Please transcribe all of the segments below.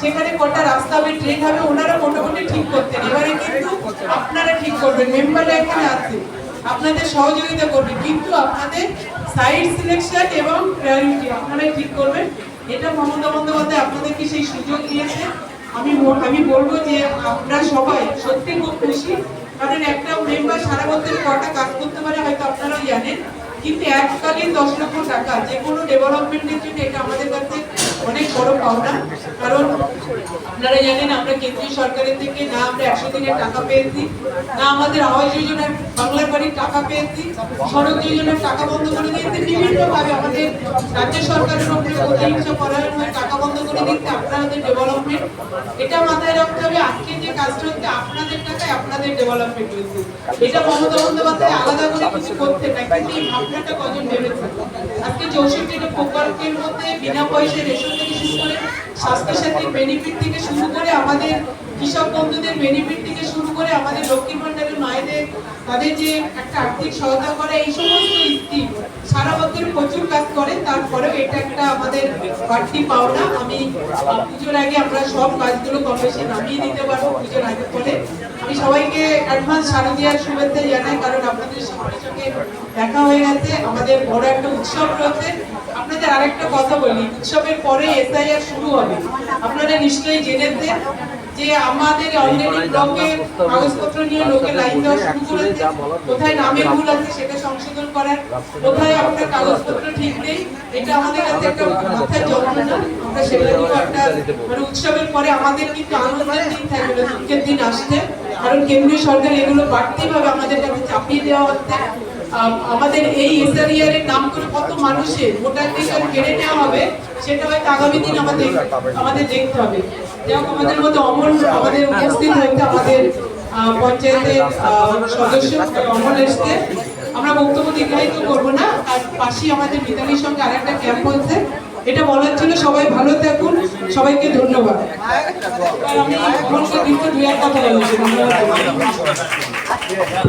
সেখানে কটা রাস্তা হবে ট্রেন হবে, ওনারা মোটামুটি ঠিক করতেন। এবারে কিন্তু আপনারা ঠিক করবেন মেম্বাররা এখানে আছে, আপনাদের সহযোগিতা করবে, কিন্তু আপনাদের সাইড সিলেকশন এবং প্রায়োরিটি আপনারাই ঠিক করবেন। এটা মমতা বন্দ্যোপাধ্যায় আপনাদেরকে সেই সুযোগ দিয়েছে? আমি আমি বলব যে আপনারা সবাই সত্যি খুব খুশি। কারণ একটা মেম্বার সারা বছর কটা কাজ করতে পারে হয়তো আপনারাও জানেন। কিন্তু এককালীন দশ লক্ষ টাকা যে কোনো ডেভেলপমেন্টের জন্য এটা আমাদের কাছে অনেক বড় পাওনা। আপনারা জানেন, আমরা কেন্দ্রীয় সরকারের থেকে না আমরা একশো দিনের টাকা পেয়েছি, না আমাদের আবাস যোজনার বাংলার বাড়ির টাকা পেয়েছি, সড়ক যোজনার টাকা বন্ধ করে দিয়েছে বিভিন্ন ভাবে আমাদের রাজ্য সরকারের উপরে প্রতিহিংস করার হয়ে টাকা বন্ধ করে দিচ্ছে আপনাদের ডেভেলপমেন্ট এটা মাথায় রাখতে হবে, আজকে যে কাজটা হচ্ছে আপনাদের টাকায় আপনাদের ডেভেলপমেন্ট হয়েছে। এটা মমতা বন্দ্যোপাধ্যায় আলাদা করে কিছু করতে না, কিন্তু এই ভাবনাটা কজন ভেবেছে আজকে চৌষট্টিটা প্রকল্পের মধ্যে বিনা পয়সায় রেশন থেকে শুরু করে স্বাস্থ্যসাথীর বেনিফিট থেকে শুরু করে আমাদের কৃষক বন্ধুদের বেনিফিট থেকে শুরু করে আমাদের লক্ষ্মী ভান্ডারের মায়েদের, তাদের যে একটা আর্থিক সহায়তা করে, এই সমস্ত স্কিম সারা বছর প্রচুর কাজ করে, তারপরেও এটা একটা আমাদের বাড়তি পাওনা। আমি পুজোর আগে আমরা সব কাজগুলো কম নামিয়ে দিতে পারব পুজোর আগে পরে আমি সবাইকে অ্যাডভান্স শারদীয়ার শুভেচ্ছা জানাই, কারণ আপনাদের সঙ্গে সঙ্গে দেখা হয়ে গেছে। আমাদের বড় একটা উৎসব রয়েছে। আপনাদের আরেকটা কথা বলি, উৎসবের পরে এসআইআর শুরু হবে। আপনারা নিশ্চয়ই জেনেছেন যে আমাদের অলরেডি ব্লকে কাগজপত্র নিয়ে লোকে লাইন দেওয়া শুরু করেছে কোথায় নামের ভুল আছে সেটা সংশোধন করার কোথায় আপনার কাগজপত্র ঠিক নেই এটা আমাদের কাছে একটা মাথায় যন্ত্রণা আমরা সেটা একটা মানে উৎসবের পরে আমাদের কিন্তু আনন্দের দিন থাকবে দুঃখের দিন আসছে। কারণ কেন্দ্রীয় সরকার এগুলো বাড়তি ভাবে আমাদের কাছে চাপিয়ে দেওয়া হচ্ছে। আমাদের এই এসআরিআর এর নাম করে কত মানুষের ভোটাধিকার কেড়ে নেওয়া হবে সেটা হয়তো আগামী দিন আমাদের আমাদের দেখতে হবে। আমাদের মধ্যে অমল, আমাদের উপস্থিত হয়েছে আমাদের পঞ্চায়েতের সদস্য অমল এসছে। আমরা বক্তব্য দীর্ঘায়িত করব না। আর পাশেই আমাদের মিতালির সঙ্গে আরেকটা ক্যাম্প হচ্ছে এটা বলার জন্য সবাই ভালো থাকুন। সবাইকে ধন্যবাদ। আর আমি অমলকে কিন্তু দু এক কথা বলেছি ধন্যবাদ ঠিক আছে,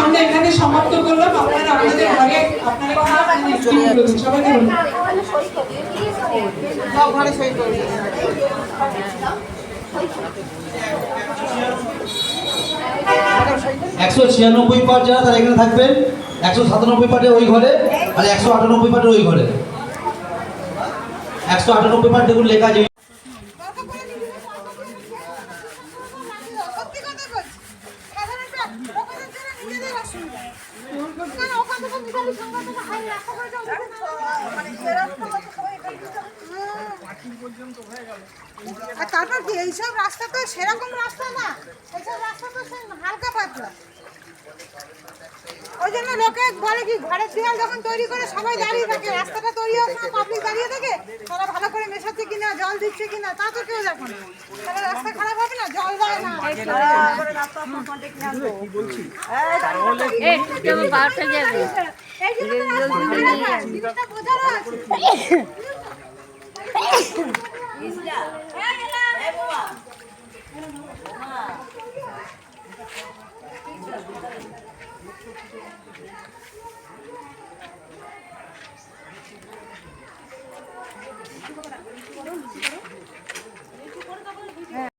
আমরা এখানে সমাপ্ত করলাম। আপনারা আপনাদের ঘরে আপনারা একশো ছিয়ানব্বই পার্ট যারা তারা এখানে থাকবেন একশো সাতানব্বই পার্টে ওই ঘরে আর একশো আটানব্বই পার্টে ওই ঘরে। একশো আটানব্বই পার্ট দেখুন লেখা আছে সত্যি কথা বলছি সাধারণত লোকেদের জন্য নিজেদের অসুবিধা কারণ ওখান থেকে মিতালি সংবাদ থেকে হাই রাস্তা করে যাও মানে যে রাস্তা আছে সবাই এখানে তারপর কি এইসব রাস্তা তো সেরকম রাস্তা না এইসব রাস্তা তো হালকা পাতলা জন্য লোকে বলে কি ঘরের দেয়াল যখন তৈরি করে সবাই দাঁড়িয়ে থাকে রাস্তাটা তৈরি হোক না পাবলিক দাঁড়িয়ে থাকে তারা ভালো করে মেশাচ্ছে কিনা জল দিচ্ছে কিনা তা তো কেউ দেখো না তাহলে রাস্তা খারাপ হবে না জল দেয় না বারোটা